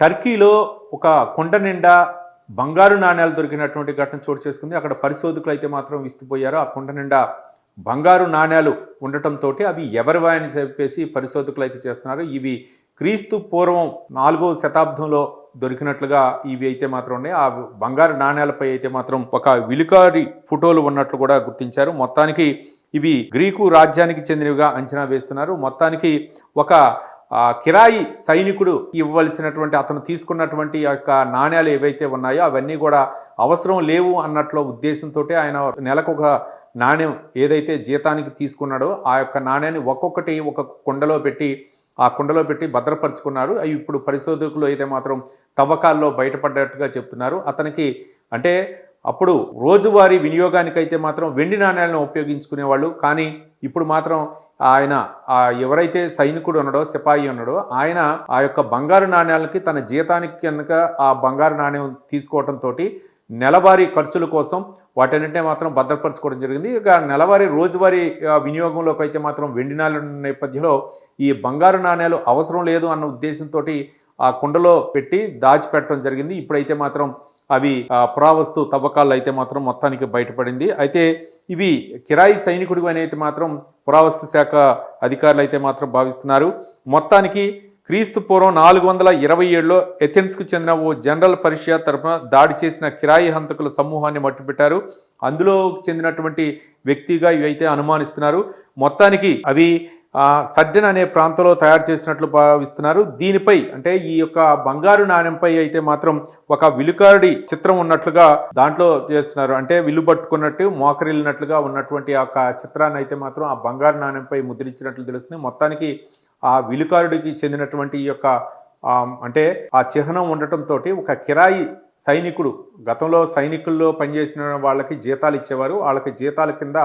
టర్కీలో ఒక కొండ నిండా బంగారు నాణ్యాలు దొరికినటువంటి ఘటన చోటు చేసుకుంది. అక్కడ పరిశోధకులు అయితే మాత్రం విస్తుపోయారు. ఆ కొండ నిండా బంగారు నాణ్యాలు ఉండటంతో అవి ఎవరివా అని చెప్పేసి పరిశోధకులు అయితే చేస్తున్నారు. ఇవి క్రీస్తు పూర్వం నాలుగో శతాబ్దంలో దొరికినట్లుగా ఇవి అయితే మాత్రం ఉన్నాయి. ఆ బంగారు నాణ్యాలపై అయితే మాత్రం ఒక విలుకారి ఫోటోలు ఉన్నట్లు కూడా గుర్తించారు. మొత్తానికి ఇవి గ్రీకు రాజ్యానికి చెందినవిగా అంచనా వేస్తున్నారు. మొత్తానికి ఒక కిరాయి సైనికుడు ఇవ్వవలసినటువంటి అతను తీసుకున్నటువంటి యొక్క నాణ్యాలు ఏవైతే ఉన్నాయో అవన్నీ కూడా అవసరం లేవు అన్నట్లు ఉద్దేశంతో ఆయన నెలకు ఒక నాణ్యం ఏదైతే జీతానికి తీసుకున్నాడో ఆ యొక్క నాణ్యాన్ని ఒక్కొక్కటి ఒక కుండలో పెట్టి ఆ కుండలో పెట్టి భద్రపరుచుకున్నారు అవి ఇప్పుడు పరిశోధకులు అయితే మాత్రం తవ్వకాల్లో బయటపడ్డట్టుగా చెప్తున్నారు. అతనికి అంటే అప్పుడు రోజువారీ వినియోగానికైతే మాత్రం వెండి నాణ్యాలను ఉపయోగించుకునేవాళ్ళు. కానీ ఇప్పుడు మాత్రం ఆయన ఆ ఎవరైతే సైనికుడు ఉన్నాడో సిపాయి ఉన్నాడో ఆయన ఆ యొక్క బంగారు నాణ్యాలకి తన జీతానికి కనుక ఆ బంగారు నాణ్యం తీసుకోవడంతో నెలవారీ ఖర్చుల కోసం వాటన్నింటినీ మాత్రం భద్రపరచుకోవడం జరిగింది. ఇక నెలవారీ రోజువారీ వినియోగంలోకి అయితే మాత్రం వెండి నాణ్యాల నేపథ్యంలో ఈ బంగారు నాణ్యాలు అవసరం లేదు అన్న ఉద్దేశంతో ఆ కుండలో పెట్టి దాచిపెట్టడం జరిగింది. ఇప్పుడైతే మాత్రం అవి ఆ, పురావస్తు తవ్వకాలు అయితే మాత్రం మొత్తానికి బయటపడింది. అయితే ఇవి కిరాయి సైనికుడు అనేది మాత్రం పురావస్తు శాఖ అధికారులు అయితే మాత్రం భావిస్తున్నారు. మొత్తానికి క్రీస్తు పూర్వం నాలుగు వందల ఇరవై ఏడులో ఎథెన్స్కు చెందిన ఓ జనరల్ పరిషత్ తరపున దాడి చేసిన కిరాయి హంతకుల సమూహాన్ని మట్టుపెట్టారు అందులో చెందినటువంటి వ్యక్తిగా ఇవైతే అనుమానిస్తున్నారు. మొత్తానికి అవి సజ్జన్ సర్జన్ అనే ప్రాంతంలో తయారు చేసినట్లు భావిస్తున్నారు. దీనిపై అంటే ఈ యొక్క బంగారు నాణ్యంపై అయితే మాత్రం ఒక విలుకారుడి చిత్రం ఉన్నట్లుగా దాంట్లో చేస్తున్నారు. అంటే విల్లు పట్టుకున్నట్టు మోకరిల్లినట్లుగా ఉన్నటువంటి ఆ చిత్రాన్ని అయితే మాత్రం ఆ బంగారు నాణ్యంపై ముద్రించినట్లు తెలుస్తుంది. మొత్తానికి ఆ విలుకారుడికి చెందినటువంటి ఈ యొక్క అంటే ఆ చిహ్నం ఉండటంతో ఒక కిరాయి సైనికుడు గతంలో సైనికుల్లో పనిచేసిన వాళ్ళకి జీతాలు ఇచ్చేవారు. వాళ్ళకి జీతాల కింద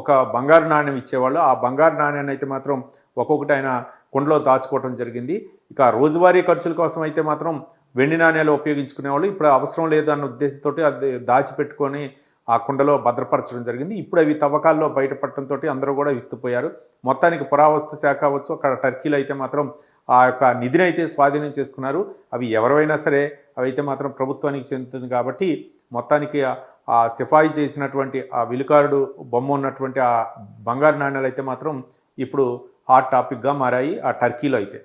ఒక బంగారు నాణ్యం ఇచ్చేవాళ్ళు. ఆ బంగారు నాణ్యాన్ని అయితే మాత్రం ఒక్కొక్కటి ఆయన కుండలో దాచుకోవటం జరిగింది. ఇక రోజువారీ ఖర్చుల కోసం అయితే మాత్రం వెండి నాణ్యాలు ఉపయోగించుకునేవాళ్ళు. ఇప్పుడు అవసరం లేదన్న ఉద్దేశంతో అది దాచిపెట్టుకొని ఆ కుండలో భద్రపరచడం జరిగింది. ఇప్పుడు అవి తవ్వకాల్లో బయటపడటంతో అందరూ కూడా విస్తుపోయారు. మొత్తానికి పురావస్తు శాఖ అవ్వచ్చు అక్కడ టర్కీలో అయితే మాత్రం ఆ యొక్క నిధిని అయితే స్వాధీనం చేసుకున్నారు. అవి ఎవరైనా సరే అవి అయితే మాత్రం ప్రభుత్వానికి చెందుతుంది కాబట్టి మొత్తానికి ఆ సిఫాయి చేసినటువంటి ఆ విలుకారుడు బొమ్మ ఉన్నటువంటి ఆ బంగారు నాణ్యాలు అయితే మాత్రం ఇప్పుడు హాట్ టాపిక్గా మారాయి. ఆ టర్కీలో అయితే.